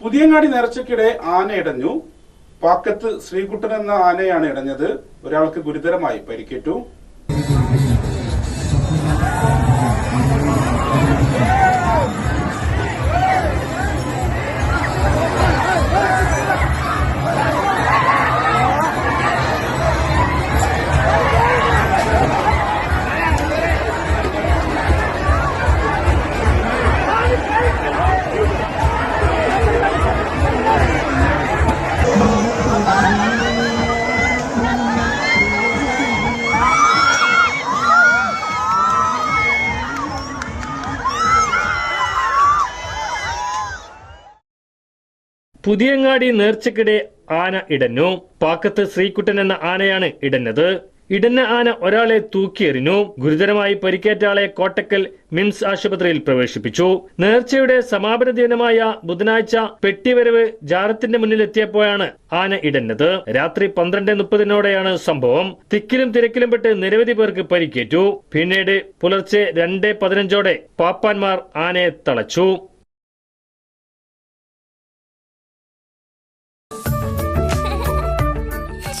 പുതിയങ്ങാടി നേർച്ചയ്ക്കിടെ ആന ഇടഞ്ഞു. പാക്കത്ത് ശ്രീകുട്ടൻ എന്ന ആനയാണ് ഇടഞ്ഞത്. ഒരാൾക്ക് ഗുരുതരമായി പരിക്കേറ്റു. പുതിയങ്ങാടി നേർച്ചക്കിടെ ആന ഇടഞ്ഞു. പാക്കത്ത് ശ്രീകുട്ടൻ എന്ന ആനയാണ് ഇടഞ്ഞത്. ഇടഞ്ഞ ആന ഒരാളെ തൂക്കിയെറിഞ്ഞു ഗുരുതരമായി പരിക്കേറ്റ ആളെ കോട്ടക്കൽ മിംസ് ആശുപത്രിയിൽ പ്രവേശിപ്പിച്ചു. നേർച്ചയുടെ സമാപന ദിനമായ ബുധനാഴ്ച പെട്ടിവരവ് ജാറത്തിന്റെ മുന്നിലെത്തിയപ്പോഴാണ് ആന ഇടഞ്ഞത്. രാത്രി പന്ത്രണ്ട് മുപ്പതിനോടെയാണ് സംഭവം. തിക്കിലും തിരക്കിലും പെട്ട് നിരവധി പേർക്ക് പരിക്കേറ്റു. പിന്നീട് പുലർച്ചെ രണ്ട് പതിനഞ്ചോടെ പാപ്പാന്മാർ ആനയെ തളച്ചു.